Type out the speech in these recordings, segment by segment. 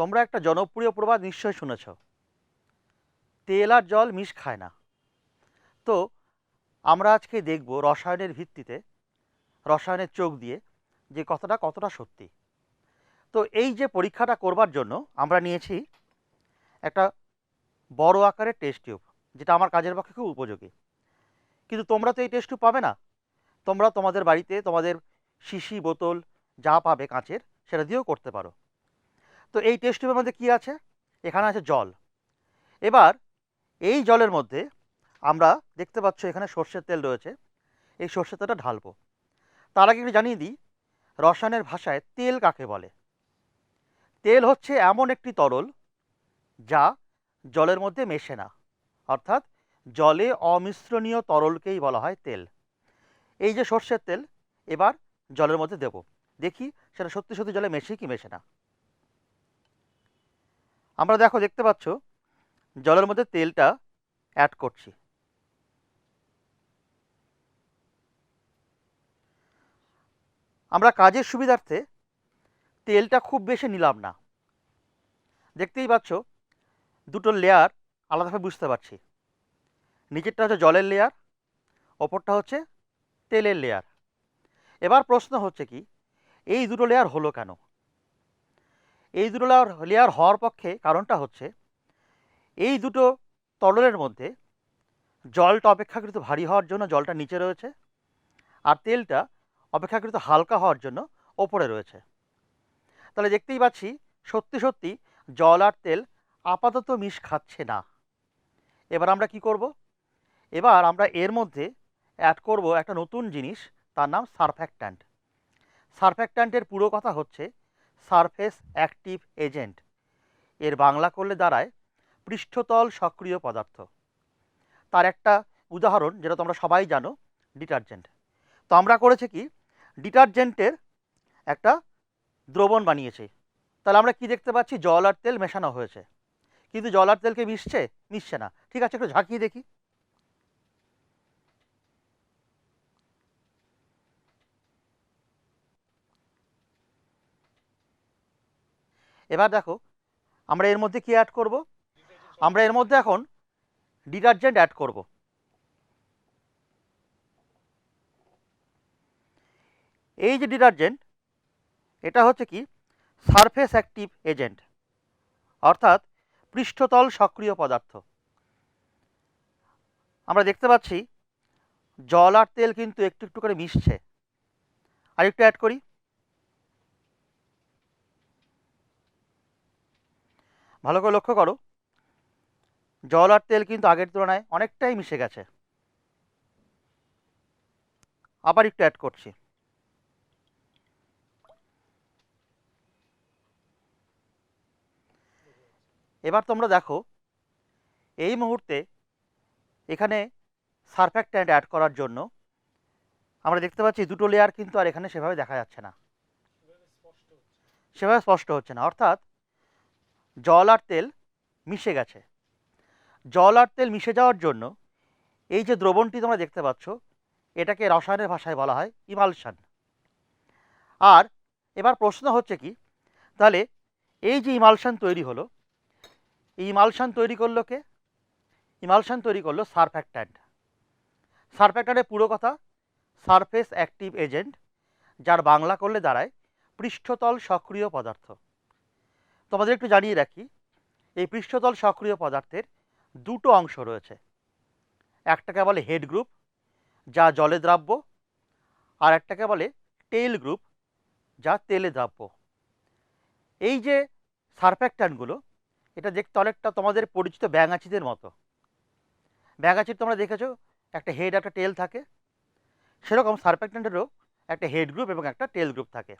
তোমরা একটা জনপ্রিয় প্রবাদ নিশ্চয় শুনেছ। তেল আর জল মিশ খায় না। তো, আমরা আজকে দেখব রসায়নের ভিত্তিতে, রসায়নের চোখ দিয়ে, যে কথাটা কতটা সত্যি। তো, এই যে পরীক্ষাটা করবার জন্য আমরা নিয়েছি একটা বড় আকারের টেস্ট টিউব যেটা আমার কাজের পক্ষে খুব উপযোগী। কিন্তু তোমরা তো এই টেস্ট টিউব পাবে না। তোমরা তোমাদের বাড়িতে তোমাদের শিশি বোতল যা পাবে কাঁচের, সেটা দিয়েও করতে পারো। তো এই টেস্ট টিউবের মধ্যে কী আছে? এখানে আছে জল। এবার এই জলের মধ্যে আমরা দেখতে পাচ্ছ এখানে সর্ষের তেল রয়েছে। এই সর্ষের তেলটা ঢালবো। তার আগে একটু জানিয়ে দিই, রসায়নের ভাষায় তেল কাকে বলে? তেল হচ্ছে এমন একটি তরল যা জলের মধ্যে মেশে না। অর্থাৎ জলে অমিশ্রণীয় তরলকেই বলা হয় তেল। এই যে সর্ষের তেল, এবার জলের মধ্যে দেব। দেখি সেটা সত্যি সত্যি জলে মেশে কি মেশে না। আমরা দেখো, দেখতে পাচ্ছ, জলের মধ্যে তেলটা অ্যাড করছি। আমরা কাজের সুবিধার্থে তেলটা খুব বেশি নিলাম না। দেখতেই পাচ্ছ, দুটো লেয়ার আলাদাভাবে বুঝতে পারছি। নিচেরটা হচ্ছে জলের লেয়ার ওপরটা হচ্ছে তেলের লেয়ার এবার প্রশ্ন হচ্ছে কি, এই দুটো লেয়ার হলো কেন? এই দুটো লেয়ার হওয়ার পক্ষে কারণটা হচ্ছে, এই দুটো তরলের মধ্যে জলটা অপেক্ষাকৃত ভারী হওয়ার জন্য জলটা নিচে রয়েছে আর তেলটা অপেক্ষাকৃত হালকা হওয়ার জন্য ওপরে রয়েছে। তাহলে দেখতেই পাচ্ছি সত্যি সত্যি জল আর তেল আপাতত মিশ খাচ্ছে না। এবার আমরা কি করব? এবার আমরা এর মধ্যে অ্যাড করব একটা নতুন জিনিস, তার নাম সারফ্যাক্ট্যান্ট সারফ্যাক্ট্যান্টের পুরো কথা হচ্ছে সারফেস অ্যাক্টিভ এজেন্ট। এর বাংলা করলে দাঁড়ায় পৃষ্ঠতল সক্রিয় পদার্থ। তার একটা উদাহরণ যেটা তোমরা সবাই জানো, ডিটারজেন্ট। তো আমরা করেছি কি, ডিটারজেন্টের একটা দ্রবণ বানিয়েছি। তাহলে আমরা কি দেখতে পাচ্ছি, জল আর তেল মেশানো হয়েছে। কিন্তু জল আর তেলকে মিশছে? মিশছে না। ঠিক আছে, একটু ঝাঁকিয়ে দেখি। এবার দেখো, আমরা এর মধ্যে কি অ্যাড করব? আমরা এর মধ্যে এখন ডিটারজেন্ট অ্যাড করব। এই যে ডিটারজেন্ট এটা হচ্ছে কি? সারফেস অ্যাক্টিভ এজেন্ট অর্থাৎ পৃষ্ঠতল সক্রিয় পদার্থ। আমরা দেখতে পাচ্ছি, জল আর তেল কিন্তু একটু একটু করে মিশছে। আর একটু অ্যাড করি। ভালো করে লক্ষ্য করো। জল আর তেল কিন্তু আগের তুলনায় অনেকটাই মিশে গেছে। আবার একটু অ্যাড করছি। এবার তোমরা দেখো, এই মুহূর্তে এখানে সারফ্যাক্ট্যান্ট অ্যাড করার জন্য আমরা দেখতে পাচ্ছি দুটো লেয়ার কিন্তু আর এখানে সেভাবে দেখা যাচ্ছে না। সেভাবে স্পষ্ট হচ্ছে না। অর্থাৎ জল আর তেল মিশে গেছে। জল আর তেল মিশে যাওয়ার জন্য এই যে দ্রবণটি তোমরা দেখতে পাচ্ছ, এটাকে রসায়নের ভাষায় বলা হয় ইমালশান আর এবার প্রশ্ন হচ্ছে কি, তাহলে এই যে ইমালশান তৈরি হলো, এই ইমালশান তৈরি করল কে? ইমালশান তৈরি করল সারফ্যাক্ট্যান্ট সারফ্যাক্ট্যান্টের পুরো কথা, সারফেস অ্যাক্টিভ এজেন্ট, যার বাংলা করলে দাঁড়ায় পৃষ্ঠতল সক্রিয় পদার্থ। তোমাদের একটু জানিয়ে রাখি, এই পৃষ্ঠতল সক্রিয় পদার্থের দুটো অংশ রয়েছে। একটাকে বলে হেড গ্রুপ যা জলে দ্রাব্য, আর একটাকে বলে টেইল গ্রুপ যা তেলে দ্রাব্য। এই যে সারফ্যাক্ট্যান্টগুলো, এটা দেখতে অনেকটা তোমাদের পরিচিত ব্যাঙাচিদের মতো। ব্যাঙাচির তোমরা দেখেছ, একটা হেড একটা টেল থাকে। সেরকম সারফ্যাক্ট্যান্টেরও একটা হেড গ্রুপ এবং একটা টেল গ্রুপ থাকে।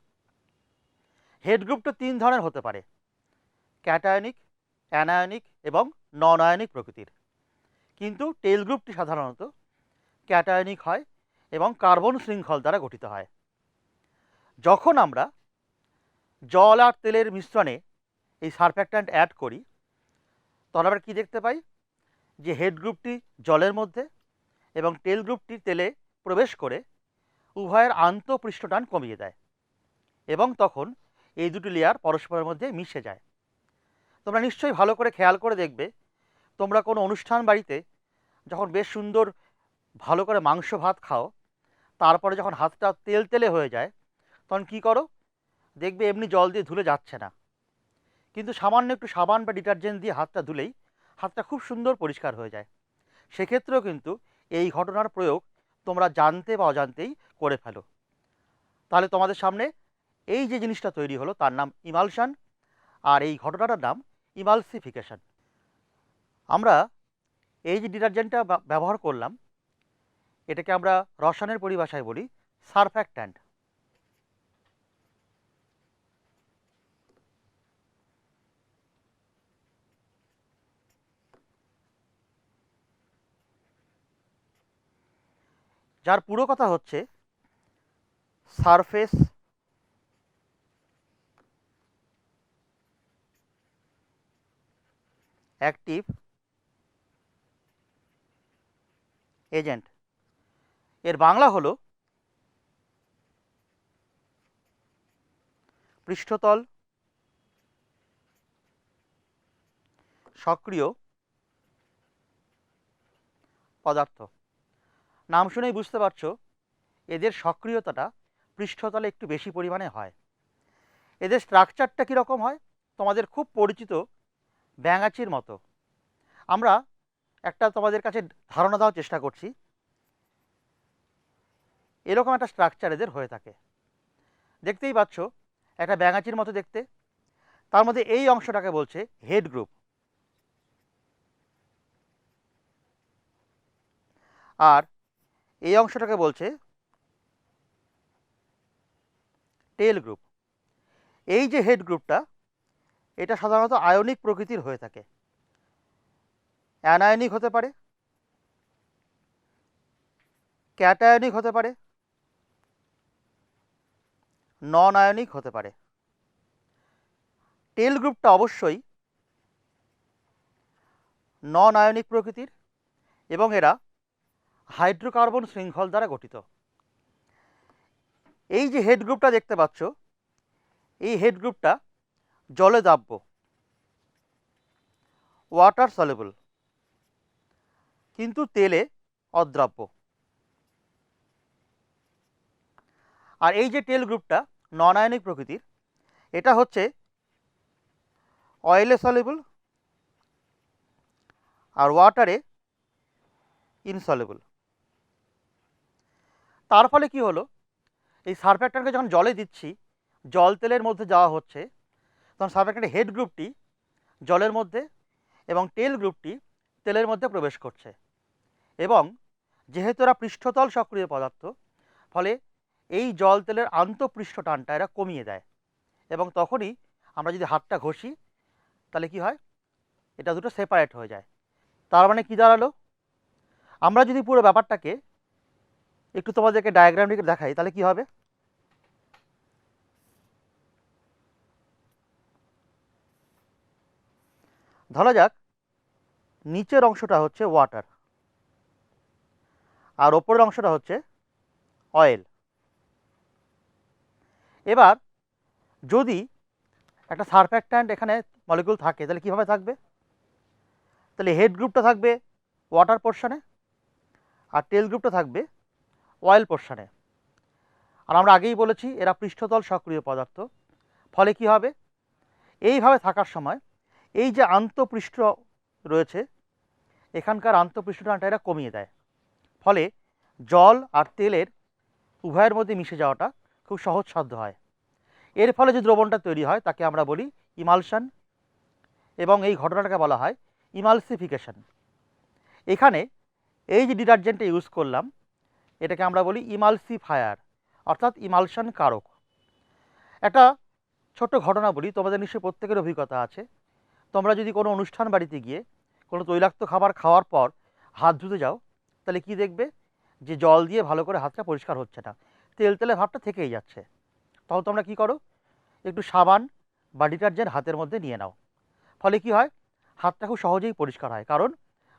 হেড গ্রুপটা তিন ধরনের হতে পারে। ক্যাটায়নিক, অ্যানায়নিক এবং নন আয়নিক প্রকৃতির। কিন্তু টেল গ্রুপটি সাধারণত ক্যাটায়নিক হয় এবং কার্বন শৃঙ্খল দ্বারা গঠিত হয়। যখন আমরা জল আর তেলের মিশ্রণে এই সারফ্যাক্ট্যান্ট অ্যাড করি, তখন আমরা কী দেখতে পাই? যে হেড গ্রুপটি জলের মধ্যে এবং টেল গ্রুপটি তেলে প্রবেশ করে উভয়ের আন্তঃপৃষ্ঠটান কমিয়ে দেয় এবং তখন এই দুটি লেয়ার পরস্পরের মধ্যে মিশে যায়। তোমরা নিশ্চয়ই ভালো করে খেয়াল করে দেখবে, তোমরা কোনো অনুষ্ঠান বাড়িতে যখন বেশ সুন্দর ভালো করে মাংস ভাত খাও, তারপরে যখন হাতটা তেল তেলে হয়ে যায়, তখন কি করো? দেখবে এমনি জল দিয়ে ধুলে যাচ্ছে না। কিন্তু সামান্য একটু সাবান বা ডিটারজেন্ট দিয়ে হাতটা ধুলেই হাতটা খুব সুন্দর পরিষ্কার হয়ে যায়। সেক্ষেত্রেও কিন্তু এই ঘটনার প্রয়োগ তোমরা জানতে বা অজান্তেই করে ফেলো। তাহলে তোমাদের সামনে এই যে জিনিসটা তৈরি হলো, তার নাম ইমালশান। আর এই ঘটনাটার নাম ইমালসিফিকেশন। আমরা এই যে ডিটারজেন্টটা ব্যবহার করলাম, এটাকে আমরা রসায়নের পরিভাষায় বলি সারফ্যাক্ট্যান্ট। যার পুরো কথা হচ্ছে সারফেস অ্যাক্টিভ এজেন্ট। এর বাংলা হলো পৃষ্ঠতল সক্রিয় পদার্থ। নাম শুনেই বুঝতে পারছ, এদের সক্রিয়তাটা পৃষ্ঠতলে একটু বেশি পরিমাণে হয়। এদের স্ট্রাকচারটা কীরকম হয়? তোমাদের খুব পরিচিত ব্যাঙাচির মতো। আমরা একটা তোমাদের কাছে ধারণা দেওয়ার চেষ্টা করছি। এরকম একটা স্ট্রাকচার এদের হয়ে থাকে। দেখতেই পাচ্ছ, একটা ব্যাঙাচির মতো দেখতে। তার মধ্যে এই অংশটাকে বলছে হেড গ্রুপ আর এই অংশটাকে বলছে টেল গ্রুপ এই যে হেড গ্রুপটা এটা সাধারণত আয়নিক প্রকৃতির হয়ে থাকে। অ্যানায়নিক হতে পারে, ক্যাটায়নিক হতে পারে নন আয়নিক হতে পারে। টেল গ্রুপটা অবশ্যই নন আয়নিক প্রকৃতির এবং এরা হাইড্রোকার্বন শৃঙ্খল দ্বারা গঠিত। এই যে হেড গ্রুপটা দেখতে পাচ্ছ, এই হেড গ্রুপটা জলে দাব্য। ওয়াটার সলেবল কিন্তু তেলে অদ্রাব্য। আর এই যে টেল গ্রুপটা নন আয়নিক প্রকৃতির, এটা হচ্ছে অয়েলে সলেবল আর ওয়াটারে ইনসলেবল তার ফলে কি হলো? এই সারফ্যাক্টরকে যখন জলে দিচ্ছি, জল তেলের মধ্যে যাওয়া হচ্ছে তখন সারফ্যাক্টরের হেড গ্রুপটি জলের মধ্যে এবং টেল গ্রুপটি তেলের মধ্যে প্রবেশ করছে। এবং যেহেতু এরা পৃষ্ঠতল সক্রিয় পদার্থ, ফলে এই জল তেলের আন্তঃপৃষ্ঠ টানটা এরা কমিয়ে দেয়। এবং তখনই আমরা যদি হাতটা ঘষি, তাহলে কি হয়? এটা দুটো সেপারেট হয়ে যায়। তার মানে কি দাঁড়াল? আমরা যদি পুরো ব্যাপারটাকে একটু তোমাদেরকে ডায়াগ্রাম রেখে দেখাই, তাহলে কি হবে? ধরা যাক, নিচের অংশটা হচ্ছে ওয়াটার আর ওপরের অংশটা হচ্ছে অয়েল এবার যদি একটা সারফ্যাক্ট্যান্ট এখানে মলিকুল থাকে, তাহলে কীভাবে থাকবে? তাহলে হেড গ্রুপটা থাকবে ওয়াটার পোর্শনে আর টেল গ্রুপটা থাকবে অয়েল পোর্শনে আর আমরা আগেই বলেছি, এরা পৃষ্ঠতল সক্রিয় পদার্থ। ফলে কি হবে? এইভাবে থাকার সময় এই যে আন্তঃপৃষ্ঠ রয়েছে, এখানকার আন্তঃপৃষ্ঠটানটা এরা কমিয়ে দেয়। ফলে জল আর তেলের উভয়ের মধ্যে মিশে যাওয়াটা খুব সহজসাধ্য হয়। এর ফলে যে দ্রবণটা তৈরি হয়, তাকে আমরা বলি ইমালশান এবং এই ঘটনাটাকে বলা হয় ইমালসিফিকেশন। এখানে এই যে ডিটারজেন্টটা ইউজ করলাম, এটাকে আমরা বলি ইমালসিফায়ার, অর্থাৎ ইমালশান কারক। একটা ছোট্ট ঘটনা বলি, তোমাদের নিশ্চয়ই প্রত্যেকের অভিজ্ঞতা আছে। তোমরা যদি কোনো অনুষ্ঠান বাড়িতে গিয়ে কোনো তৈলাক্ত খাবার খাওয়ার পর হাত ধুতে যাও, তাহলে কি দেখবে? যে জল দিয়ে ভালো করে হাতটা পরিষ্কার হচ্ছে না। তেল তেলে ভাবটা থেকেই যাচ্ছে। তখন তোমরা কি করো? একটু সাবান বা ডিটারজেন্ট হাতের মধ্যে নিয়ে নাও। ফলে কি হয়? হাতটা খুব সহজেই পরিষ্কার হয়। কারণ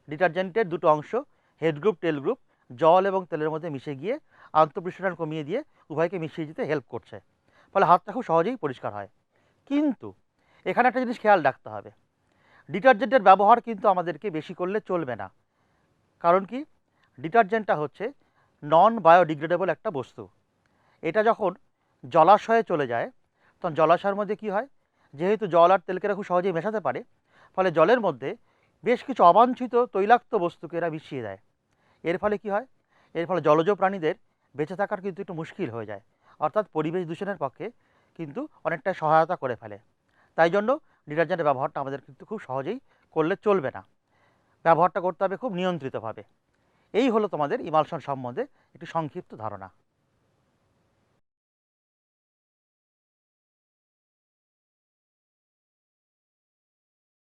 ডিটারজেন্টের দুটো অংশ হেড গ্রুপ টেল গ্রুপ জল এবং তেলের মধ্যে মিশে গিয়ে আন্তঃপৃষ্ঠটান কমিয়ে দিয়ে উভয়কে মিশিয়ে দিতে হেল্প করছে। ফলে হাতটা খুব সহজেই পরিষ্কার হয়। কিন্তু এখানে একটা জিনিস খেয়াল রাখতে হবে। ডিটারজেন্টের ব্যবহার কিন্তু আমাদেরকে বেশি করলে চলবে না। কারণ কি? ডিটারজেন্টটা হচ্ছে নন বায়োডিগ্রেডেবল একটা বস্তু। এটা যখন জলাশয়ে চলে যায়, তখন জলাশয়ের মধ্যে কি হয়? যেহেতু জল আর তেলকে এরা খুব সহজেই মেশাতে পারে, ফলে জলের মধ্যে বেশ কিছু অবাঞ্ছিত তৈলাক্ত বস্তুকে এরা মিশিয়ে দেয়। এর ফলে কি হয়? এর ফলে জলজ প্রাণীদের বেঁচে থাকার কিন্তু একটু মুশকিল হয়ে যায়। অর্থাৎ পরিবেশ দূষণের পক্ষে কিন্তু অনেকটা সহায়তা করে ফেলে। তাই জন্য ডিটারজেন্টের ব্যবহারটা আমাদের কিন্তু খুব সহজেই করলে চলবে না। ব্যবহারটা করতে হবে খুব নিয়ন্ত্রিতভাবে। এই হলো তোমাদের ইমালশন সম্বন্ধে একটি সংক্ষিপ্ত ধারণা।